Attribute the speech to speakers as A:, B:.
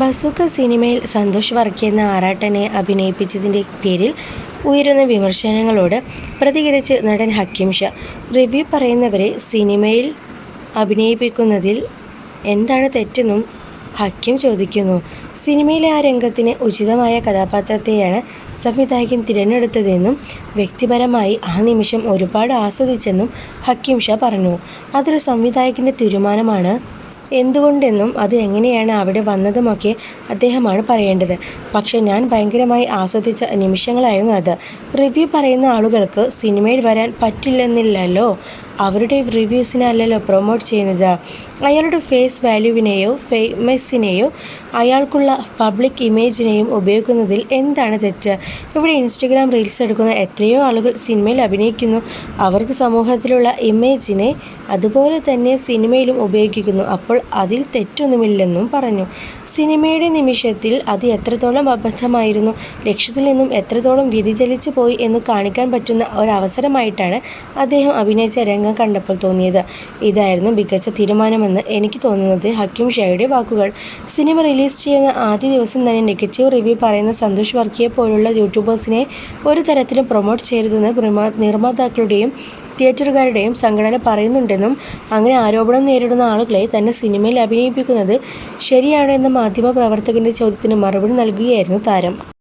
A: Bazooka സിനിമയിൽ സന്തോഷ് വർക്കി എന്ന ആറാട്ടനെ അഭിനയിപ്പിച്ചതിന്റെ പേരിൽ ഉയരുന്ന വിമർശനങ്ങളോട് പ്രതികരിച്ച് നടൻ ഹക്കീം ഷാ റിവ്യൂ പറയുന്നവരെ സിനിമയിൽ അഭിനയിപ്പിക്കുന്നതിൽ എന്താണ് തെറ്റെന്നും ഹക്കിം ചോദിക്കുന്നു. സിനിമയിലെ ആ രംഗത്തിന് ഉചിതമായ കഥാപാത്രത്തെയാണ് സംവിധായകൻ തിരഞ്ഞെടുത്തതെന്നും വ്യക്തിപരമായി ആ നിമിഷം ഒരുപാട് ആസ്വദിച്ചെന്നും ഹക്കീം ഷാ പറഞ്ഞു. അതൊരു സംവിധായകന്റെ തീരുമാനമാണ് എന്തുകൊണ്ടെന്നും അത് എങ്ങനെയാണ് അവിടെ വന്നതുമൊക്കെ അദ്ദേഹമാണ് പറയേണ്ടത്. പക്ഷേ ഞാൻ ഭയങ്കരമായി ആസ്വദിച്ച നിമിഷങ്ങളായിരുന്നു അത്. റിവ്യൂ പറയുന്ന ആളുകൾക്ക് സിനിമയിൽ വരാൻ പറ്റില്ലെന്നില്ലല്ലോ. അവരുടെ റിവ്യൂസിനല്ലല്ലോ പ്രൊമോട്ട് ചെയ്യുന്നത്. അയാളുടെ ഫേസ് വാല്യൂവിനെയോ ഫേമസിനെയോ അയാൾക്കുള്ള പബ്ലിക് ഇമേജിനെയും ഉപയോഗിക്കുന്നതിൽ എന്താണ് തെറ്റ്? ഇവിടെ ഇൻസ്റ്റഗ്രാം റീൽസ് എടുക്കുന്ന എത്രയോ ആളുകൾ സിനിമയിൽ അഭിനയിക്കുന്നു. അവർക്ക് സമൂഹത്തിലുള്ള ഇമേജിനെ അതുപോലെ തന്നെ സിനിമയിലും ഉപയോഗിക്കുന്നു. അപ്പോൾ അതിൽ തെറ്റൊന്നുമില്ലെന്നും പറഞ്ഞു. സിനിമയുടെ നിമിഷത്തിൽ അത് എത്രത്തോളം അബദ്ധമായിരുന്നു ലക്ഷ്യത്തിൽ നിന്നും എത്രത്തോളം വ്യതിചലിച്ചു പോയി എന്ന് കാണിക്കാൻ പറ്റുന്ന ഒരവസരമായിട്ടാണ് അദ്ദേഹം അഭിനയിച്ച രംഗം കണ്ടപ്പോൾ തോന്നിയത്. ഇതായിരുന്നു മികച്ച തീരുമാനമെന്ന് എനിക്ക് തോന്നുന്നത്. ഹക്കിം ഷായുടെ വാക്കുകൾ. സിനിമ റിലീസ് ചെയ്യുന്ന ആദ്യ ദിവസം തന്നെ നെഗറ്റീവ് റിവ്യൂ പറയുന്ന സന്തോഷ് വർക്കിയെ പോലുള്ള യൂട്യൂബേഴ്സിനെ ഒരു തരത്തിലും പ്രൊമോട്ട് ചെയ്യരുതെന്ന് നിർമ്മാ- നിർമ്മാതാക്കളുടെയും തിയേറ്ററുകാരുടെയും സംഘടന പറയുന്നുണ്ടെന്നും അങ്ങനെ ആരോപണം നേരിടുന്ന ആളുകളെ തന്നെ സിനിമയിൽ അഭിനയിപ്പിക്കുന്നത് ശരിയാണോ എന്ന മാധ്യമ പ്രവർത്തകന്റെ ചോദ്യത്തിന് മറുപടി നൽകുകയായിരുന്നു താരം.